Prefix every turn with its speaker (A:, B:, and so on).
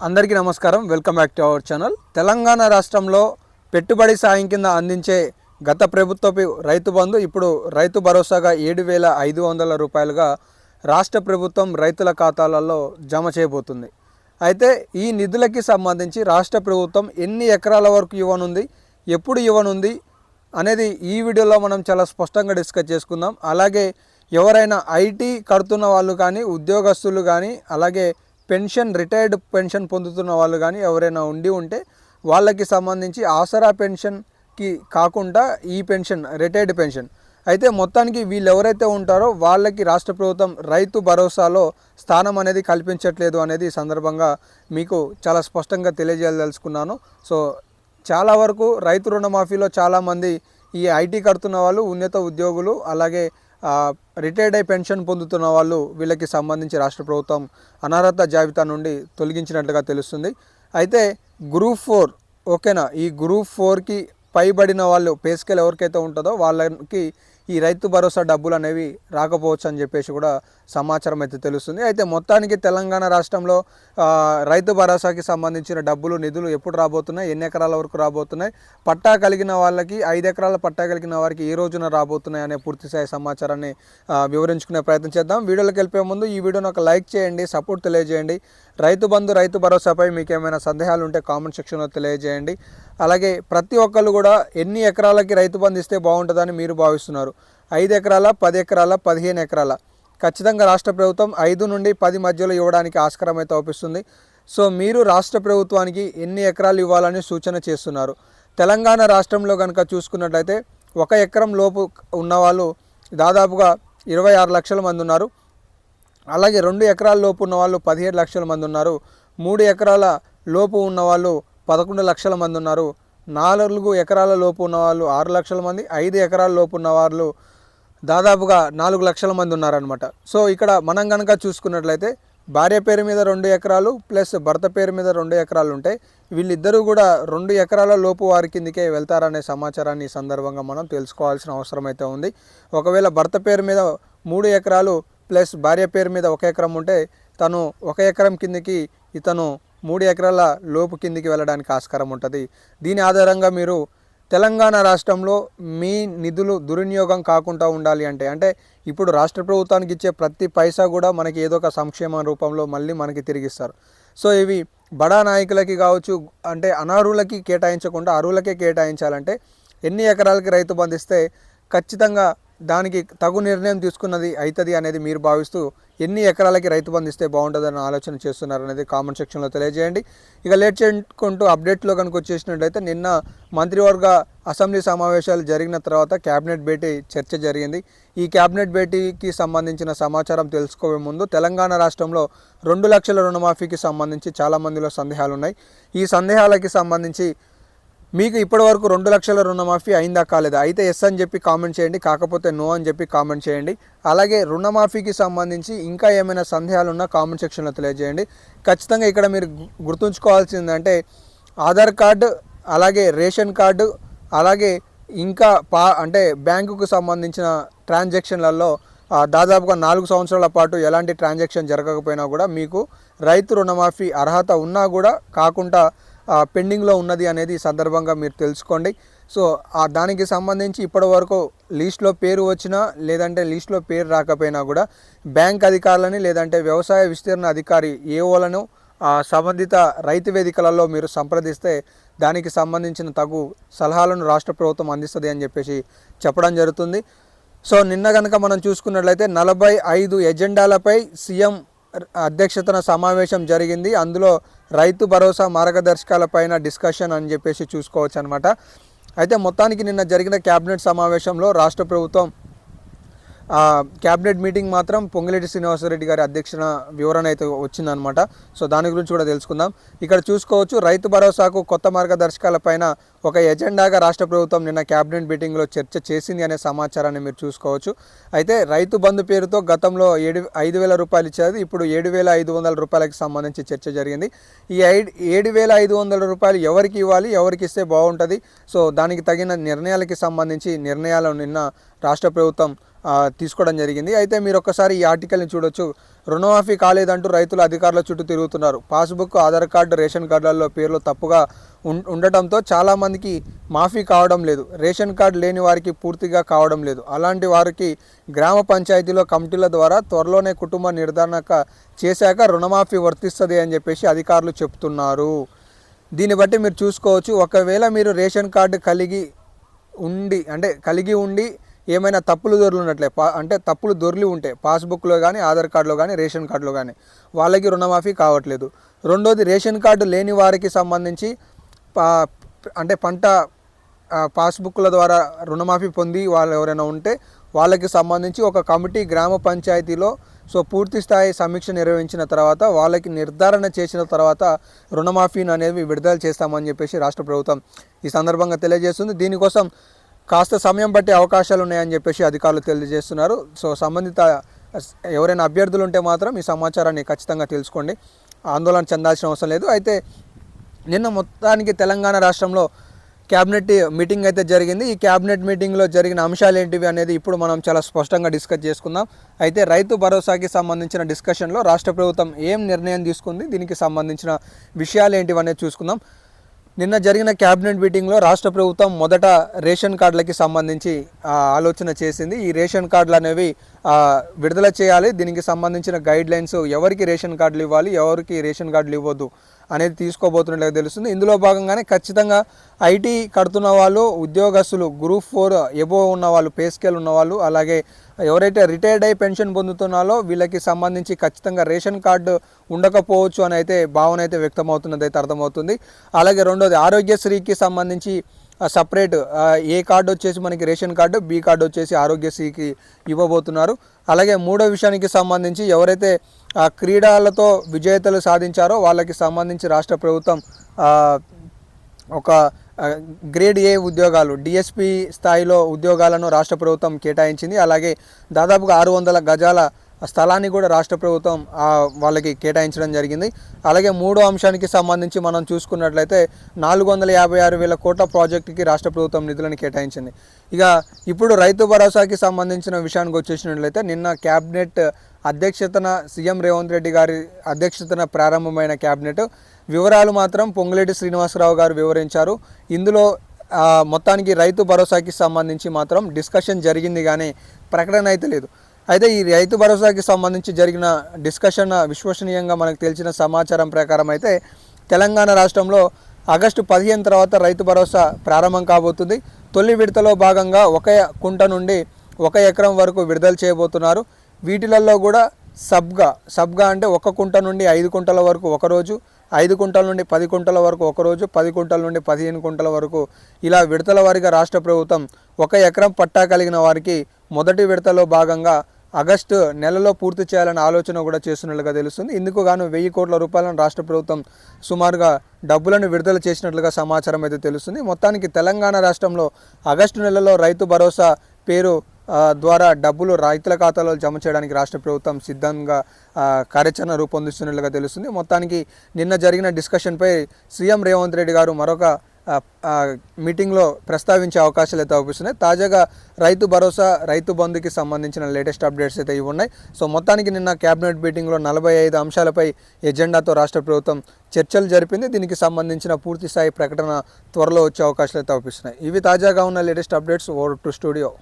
A: అందరికీ నమస్కారం. Welcome back to our channel. Telangana రాష్ట్రంలో పెట్టుబడి సాయం కింద అందించే గత ప్రభుత్వపు రైతు బంధు ఇప్పుడు రైతు భరోసాగా ఏడు వేల ఐదు వందల రూపాయలుగా రాష్ట్ర ప్రభుత్వం రైతుల ఖాతాలలో జమ చేయబోతుంది. అయితే ఈ నిధులకి సంబంధించి రాష్ట్ర ప్రభుత్వం ఎన్ని ఎకరాల వరకు ఇవ్వనుంది ఎప్పుడు ఇవ్వనుంది అనేది ఈ వీడియోలో మనం చాలా స్పష్టంగా డిస్కస్ చేసుకుందాం. అలాగే ఎవరైనా ఐటీ కడుతున్న వాళ్ళు కానీ ఉద్యోగస్తులు కానీ అలాగే పెన్షన్ రిటైర్డ్ పెన్షన్ పొందుతున్న వాళ్ళు కానీ ఎవరైనా ఉండి ఉంటే వాళ్ళకి సంబంధించి ఆసరా పెన్షన్కి కాకుండా ఈ పెన్షన్ రిటైర్డ్ పెన్షన్. అయితే మొత్తానికి వీళ్ళు ఎవరైతే ఉంటారో వాళ్ళకి రాష్ట్ర ప్రభుత్వం రైతు భరోసాలో స్థానం అనేది కల్పించట్లేదు అనేది సందర్భంగా మీకు చాలా స్పష్టంగా తెలియజేయదలుచుకున్నాను సో చాలా వరకు రైతు రుణమాఫీలో చాలామంది ఈ ఐటీ కడుతున్న వాళ్ళు ఉన్నత ఉద్యోగులు అలాగే రిటైర్డ్ అయి పెన్షన్ పొందుతున్న వాళ్ళు వీళ్ళకి సంబంధించి రాష్ట్ర ప్రభుత్వం అనర్హత జాబితా నుండి తొలగించినట్లుగా తెలుస్తుంది. అయితే గ్రూప్ ఫోర్ ఓకేనా? ఈ గ్రూప్ ఫోర్కి పైబడిన వాళ్ళు పేస్కెల్ ఎవరికైతే ఉంటుందో వాళ్ళకి ఈ రైతు భరోసా డబ్బులు అనేవి రాకపోవచ్చు అని చెప్పేసి కూడా సమాచారం అయితే తెలుస్తుంది. అయితే మొత్తానికి తెలంగాణ రాష్ట్రంలో రైతు భరోసాకి సంబంధించిన డబ్బులు నిధులు ఎప్పుడు రాబోతున్నాయి? ఎన్ని ఎకరాల వరకు రాబోతున్నాయి? పట్టా కలిగిన వాళ్ళకి ఐదు ఎకరాల పట్టా కలిగిన వారికి ఏ రోజున రాబోతున్నాయి అనే పూర్తి స్థాయి సమాచారాన్ని వివరించుకునే ప్రయత్నం చేద్దాం. వీడియోలోకి వెళ్ళిపోయే ముందు ఈ వీడియోని ఒక లైక్ చేయండి సపోర్ట్ తెలియజేయండి. రైతు బంధు రైతు భరోసాపై మీకు ఏమైనా సందేహాలు ఉంటే కామెంట్ సెక్షన్లో తెలియజేయండి. అలాగే ప్రతి ఒక్కళ్ళు కూడా ఎన్ని ఎకరాలకి రైతు బంధు ఇస్తే బాగుంటుందని మీరు భావిస్తున్నారు. ఐదు ఎకరాల పది ఎకరాల పదిహేను ఎకరాల. ఖచ్చితంగా రాష్ట్ర ప్రభుత్వం ఐదు నుండి పది మధ్యలో ఇవ్వడానికి ఆస్కారం అయితే అవుపిస్తుంది. సో మీరు రాష్ట్ర ప్రభుత్వానికి ఎన్ని ఎకరాలు ఇవ్వాలని సూచన చేస్తున్నారు? తెలంగాణ రాష్ట్రంలో కనుక చూసుకున్నట్లయితే ఒక ఎకరం లోపు ఉన్నవాళ్ళు దాదాపుగా ఇరవై ఆరు లక్షల మంది ఉన్నారు. అలాగే రెండు ఎకరాల లోపు ఉన్న వాళ్ళు పదిహేడు లక్షల మంది ఉన్నారు. మూడు ఎకరాల లోపు ఉన్నవాళ్ళు పదకొండు లక్షల మంది ఉన్నారు. నాలుగు ఎకరాల లోపు ఉన్నవాళ్ళు ఆరు లక్షల మంది. ఐదు ఎకరాల లోపు ఉన్న వాళ్ళు దాదాపుగా నాలుగు లక్షల మంది ఉన్నారనమాట సో ఇక్కడ మనం కనుక చూసుకున్నట్లయితే భార్య పేరు మీద రెండు ఎకరాలు ప్లస్ భర్త పేరు మీద రెండు ఎకరాలు ఉంటాయి వీళ్ళిద్దరూ కూడా రెండు ఎకరాల లోపు వారి కిందకే వెళ్తారనే సమాచారాన్ని సందర్భంగా మనం తెలుసుకోవాల్సిన అవసరం అయితే ఉంది. ఒకవేళ భర్త పేరు మీద మూడు ఎకరాలు ప్లస్ భార్య పేరు మీద ఒక ఎకరం ఉంటే తను ఒక ఎకరం కిందకి ఇతను మూడు ఎకరాల లోపు కిందికి వెళ్ళడానికి ఆస్కారం ఉంటుంది. దీని ఆధారంగా మీరు తెలంగాణ రాష్ట్రంలో మీ నిధులు దుర్వినియోగం కాకుండా ఉండాలి అంటే అంటే ఇప్పుడు రాష్ట్ర ప్రభుత్వానికి ఇచ్చే ప్రతి పైసా కూడా మనకి ఏదో ఒక సంక్షేమ రూపంలో మళ్ళీ మనకి తిరిగిస్తారు. సో ఇవి బడా నాయకులకి కావచ్చు అంటే అనర్హులకి కేటాయించకుండా అర్హులకే కేటాయించాలంటే ఎన్ని ఎకరాలకి రైతు బంధిస్తే ఖచ్చితంగా దానికి తగు నిర్ణయం తీసుకున్నది అవుతుంది అనేది మీరు భావిస్తూ ఎన్ని ఎకరాలకి రైతు బంధిస్తే బాగుంటుందని ఆలోచన చేస్తున్నారు అనేది కామెంట్ సెక్షన్లో తెలియజేయండి. ఇక లేట్ చేసుకుంటూ అప్డేట్లో కనుక వచ్చేసినట్టయితే నిన్న మంత్రివర్గ అసెంబ్లీ సమావేశాలు జరిగిన తర్వాత క్యాబినెట్ భేటీ చర్చ జరిగింది. ఈ క్యాబినెట్ భేటీకి సంబంధించిన సమాచారం తెలుసుకోవే ముందు తెలంగాణ రాష్ట్రంలో రెండు లక్షల రుణమాఫీకి సంబంధించి చాలామందిలో సందేహాలు ఉన్నాయి ఈ సందేహాలకి సంబంధించి మీకు ఇప్పటివరకు రెండు లక్షల రుణమాఫీ అయిందా కాలేదా? అయితే ఎస్ అని చెప్పి కామెంట్ చేయండి కాకపోతే నో అని చెప్పి కామెంట్ చేయండి. అలాగే రుణమాఫీకి సంబంధించి ఇంకా ఏమైనా సందేహాలు ఉన్నా కామెంట్ సెక్షన్లో తెలియజేయండి. ఖచ్చితంగా ఇక్కడ మీరు గుర్తుంచుకోవాల్సిందంటే ఆధార్ కార్డు అలాగే రేషన్ కార్డు అలాగే ఇంకా పా అంటే బ్యాంకుకు సంబంధించిన ట్రాన్సాక్షన్లలో దాదాపుగా నాలుగు సంవత్సరాల పాటు ఎలాంటి ట్రాన్సాక్షన్ జరగకపోయినా కూడా మీకు రైతు రుణమాఫీ అర్హత ఉన్నా కూడా కాకుండా పెండింగ్లో ఉన్నది అనేది ఈ సందర్భంగా మీరు తెలుసుకోండి. సో ఆ దానికి సంబంధించి ఇప్పటి వరకు పేరు వచ్చినా లేదంటే లీస్ట్లో పేరు రాకపోయినా కూడా బ్యాంక్ అధికారులని లేదంటే వ్యవసాయ విస్తీర్ణ అధికారి ఏఓలను ఆ సంబంధిత రైతు వేదికలలో మీరు సంప్రదిస్తే దానికి సంబంధించిన తగు సలహాలను రాష్ట్ర ప్రభుత్వం అందిస్తుంది అని చెప్పేసి చెప్పడం జరుగుతుంది. సో నిన్న కనుక మనం చూసుకున్నట్లయితే నలభై ఐదు ఎజెండాలపై సీఎం అధ్యక్షతన సమావేశం జరిగింది. అందులో రైతు భరోసా మార్గదర్శకాలపైన డిస్కషన్ అని చెప్పేసి చూసుకోవచ్చు అనమాట అయితే మొత్తానికి నిన్న జరిగిన క్యాబినెట్ సమావేశంలో రాష్ట్ర ప్రభుత్వం క్యాబినెట్ మీటింగ్ మాత్రం పొంగిరెడ్డి శ్రీనివాసరెడ్డి గారి అధ్యక్షన వివరణ అయితే వచ్చిందనమాట సో దాని గురించి కూడా తెలుసుకుందాం. ఇక్కడ చూసుకోవచ్చు రైతు భరోసాకు కొత్త మార్గదర్శకాలపైన ఒక ఎజెండాగా రాష్ట్ర ప్రభుత్వం నిన్న క్యాబినెట్ మీటింగ్లో చర్చ చేసింది అనే సమాచారాన్ని మీరు చూసుకోవచ్చు. అయితే రైతు బంధు పేరుతో గతంలో ఏడు ఐదు వేల రూపాయలు ఇచ్చేది ఇప్పుడు ఏడు వేల ఐదు వందల రూపాయలకు సంబంధించి చర్చ జరిగింది. ఈ ఐదు ఏడు వేల ఐదు వందల రూపాయలు ఎవరికి ఇవ్వాలి ఎవరికి ఇస్తే బాగుంటుంది? సో దానికి తగిన నిర్ణయాలకి సంబంధించి నిర్ణయాలు నిన్న రాష్ట్ర ప్రభుత్వం తీసుకోవడం జరిగింది. అయితే మీరు ఒక్కసారి ఈ ఆర్టికల్ని చూడొచ్చు. రుణమాఫీ కాలేదంటూ రైతులు అధికారుల చుట్టూ తిరుగుతున్నారు. పాస్బుక్ ఆధార్ కార్డు రేషన్ కార్డులలో పేర్లు తప్పుగా ఉం- ఉండటంతో చాలామందికి మాఫీ కావడం లేదు. రేషన్ కార్డు లేని వారికి పూర్తిగా కావడం లేదు. అలాంటి వారికి గ్రామ పంచాయతీలో కమిటీల ద్వారా త్వరలోనే కుటుంబ నిర్ధారణ చేశాక రుణమాఫీ వర్తిస్తుంది అని చెప్పేసి అధికారులు చెప్తున్నారు. దీన్ని బట్టి మీరు చూసుకోవచ్చు. ఒకవేళ మీరు రేషన్ కార్డు కలిగి ఉండి అంటే కలిగి ఉండి ఏమైనా తప్పులు దొరలు ఉన్నట్లే పా అంటే తప్పులు దొర్లి ఉంటే పాస్బుక్లో కానీ ఆధార్ కార్డులో కానీ రేషన్ కార్డులో కానీ వాళ్ళకి రుణమాఫీ కావట్లేదు. రెండోది రేషన్ కార్డు లేని వారికి సంబంధించి పా అంటే పంట పాస్బుక్ల ద్వారా రుణమాఫీ పొంది వాళ్ళు ఎవరైనా ఉంటే వాళ్ళకి సంబంధించి ఒక కమిటీ గ్రామ పంచాయతీలో సో పూర్తి స్థాయి సమీక్ష నిర్వహించిన తర్వాత వాళ్ళకి నిర్ధారణ చేసిన తర్వాత రుణమాఫీని అనేది విడుదల చేస్తామని చెప్పేసి రాష్ట్ర ప్రభుత్వం ఈ సందర్భంగా తెలియజేస్తుంది. దీనికోసం కాస్త సమయం పట్టే అవకాశాలు ఉన్నాయని చెప్పేసి అధికారులు తెలియజేస్తున్నారు. సో సంబంధిత ఎవరైనా అభ్యర్థులు ఉంటే మాత్రం ఈ సమాచారాన్ని ఖచ్చితంగా తెలుసుకోండి. ఆందోళన చెందాల్సిన అవసరం లేదు. అయితే నిన్న మొత్తానికి తెలంగాణ రాష్ట్రంలో క్యాబినెట్ మీటింగ్ అయితే జరిగింది. ఈ క్యాబినెట్ మీటింగ్లో జరిగిన అంశాలు ఏంటివి అనేది ఇప్పుడు మనం చాలా స్పష్టంగా డిస్కస్ చేసుకుందాం. అయితే రైతు భరోసాకి సంబంధించిన డిస్కషన్లో రాష్ట్ర ప్రభుత్వం ఏం నిర్ణయం తీసుకుంది? దీనికి సంబంధించిన విషయాలు ఏంటివి అనేది చూసుకుందాం. నిన్న జరిగిన క్యాబినెట్ మీటింగ్లో రాష్ట్ర ప్రభుత్వం మొదట రేషన్ కార్డులకి సంబంధించి ఆలోచన చేసింది. ఈ రేషన్ కార్డులు అనేవి విడుదల చేయాలి. దీనికి సంబంధించిన గైడ్ లైన్స్ ఎవరికి రేషన్ కార్డులు ఇవ్వాలి ఎవరికి రేషన్ కార్డులు ఇవ్వద్దు అనేది తీసుకోబోతున్నట్లుగా తెలుస్తుంది. ఇందులో భాగంగానే ఖచ్చితంగా ఐటీ కడుతున్న వాళ్ళు ఉద్యోగస్తులు గ్రూప్ ఫోర్ ఎబో ఉన్న వాళ్ళు పే స్కేల్ ఉన్న వాళ్ళు అలాగే ఎవరైతే రిటైర్డ్ అయి పెన్షన్ పొందుతున్నారో వీళ్ళకి సంబంధించి ఖచ్చితంగా రేషన్ కార్డు ఉండకపోవచ్చు అని అయితే భావన అయితే వ్యక్తమవుతున్నది అయితే అర్థమవుతుంది. అలాగే రెండోది ఆరోగ్యశ్రీకి సంబంధించి సపరేట్ ఏ కార్డు వచ్చేసి మనకి రేషన్ కార్డు బి కార్డు వచ్చేసి ఆరోగ్యశ్రీకి ఇవ్వబోతున్నారు. అలాగే మూడో విషయానికి సంబంధించి ఎవరైతే క్రీడలతో విజేతలు సాధించారో వాళ్ళకి సంబంధించి రాష్ట్ర ప్రభుత్వం ఒక గ్రేడ్ ఏ ఉద్యోగాలు డిఎస్పి స్థాయిలో ఉద్యోగాలను రాష్ట్ర ప్రభుత్వం కేటాయించింది. అలాగే దాదాపుగా ఆరు వందల గజాల స్థలాన్ని కూడా రాష్ట్ర ప్రభుత్వం వాళ్ళకి కేటాయించడం జరిగింది. అలాగే మూడో అంశానికి సంబంధించి మనం చూసుకున్నట్లయితే నాలుగు వందల యాభై ఆరు వేల కోట్ల ప్రాజెక్టుకి రాష్ట్ర ప్రభుత్వం నిధులను కేటాయించింది. ఇక ఇప్పుడు రైతు భరోసాకి సంబంధించిన విషయానికి వచ్చేసినట్లయితే నిన్న క్యాబినెట్ అధ్యక్షతన సీఎం రేవంత్ రెడ్డి గారి అధ్యక్షతన ప్రారంభమైన క్యాబినెట్. వివరాలు మాత్రం పొంగులేటి శ్రీనివాసరావు గారు వివరించారు. ఇందులో మొత్తానికి రైతు భరోసాకి సంబంధించి మాత్రం డిస్కషన్ జరిగింది కానీ ప్రకటన అయితే లేదు. అయితే ఈ రైతు భరోసాకి సంబంధించి జరిగిన డిస్కషన్ విశ్వసనీయంగా మనకు తెలిసిన సమాచారం ప్రకారం అయితే తెలంగాణ రాష్ట్రంలో ఆగస్టు పదిహేను తర్వాత రైతు భరోసా ప్రారంభం కాబోతుంది. తొలి విడతలో భాగంగా ఒక కుంట నుండి ఒక ఎకరం వరకు విడుదల చేయబోతున్నారు. వీటిలలో కూడా సబ్గా సబ్గా అంటే ఒక కుంట నుండి ఐదు కుంటల వరకు ఒక రోజు ఐదు కుంటల నుండి పది కుంటల వరకు ఒక రోజు పది కుంటల నుండి పదిహేను కుంటల వరకు ఇలా విడతల వారిగా రాష్ట్ర ప్రభుత్వం ఒక ఎకరం పట్టా కలిగిన వారికి మొదటి విడతలో భాగంగా ఆగస్టు నెలలో పూర్తి చేయాలనే ఆలోచన కూడా చేస్తున్నట్లుగా తెలుస్తుంది. ఇందుకు గాను వెయ్యి కోట్ల రూపాయలను రాష్ట్ర ప్రభుత్వం సుమారుగా డబ్బులను విడుదల చేసినట్లుగా సమాచారం అయితే తెలుస్తుంది. మొత్తానికి తెలంగాణ రాష్ట్రంలో ఆగస్టు నెలలో రైతు భరోసా పేరు ద్వారా డబ్బులు రైతుల ఖాతాలో జమ చేయడానికి రాష్ట్ర ప్రభుత్వం సిద్ధంగా కార్యాచరణ రూపొందిస్తున్నట్లుగా తెలుస్తుంది. మొత్తానికి నిన్న జరిగిన డిస్కషన్పై సీఎం రేవంత్ రెడ్డి గారు మరొక మీటింగ్లో ప్రస్తావించే అవకాశాలు అయితే అవుపిస్తున్నాయి తాజాగా రైతు భరోసా రైతు బంధుకి సంబంధించిన లేటెస్ట్ అప్డేట్స్ అయితే ఇవి ఉన్నాయి. సో మొత్తానికి నిన్న క్యాబినెట్ మీటింగ్లో నలభై ఐదు అంశాలపై ఎజెండాతో రాష్ట్ర ప్రభుత్వం చర్చలు జరిపింది. దీనికి సంబంధించిన పూర్తి స్థాయి ప్రకటన త్వరలో వచ్చే అవకాశాలు అయితే అవుపిస్తున్నాయి ఇవి తాజాగా ఉన్న latest updates. Over to studio.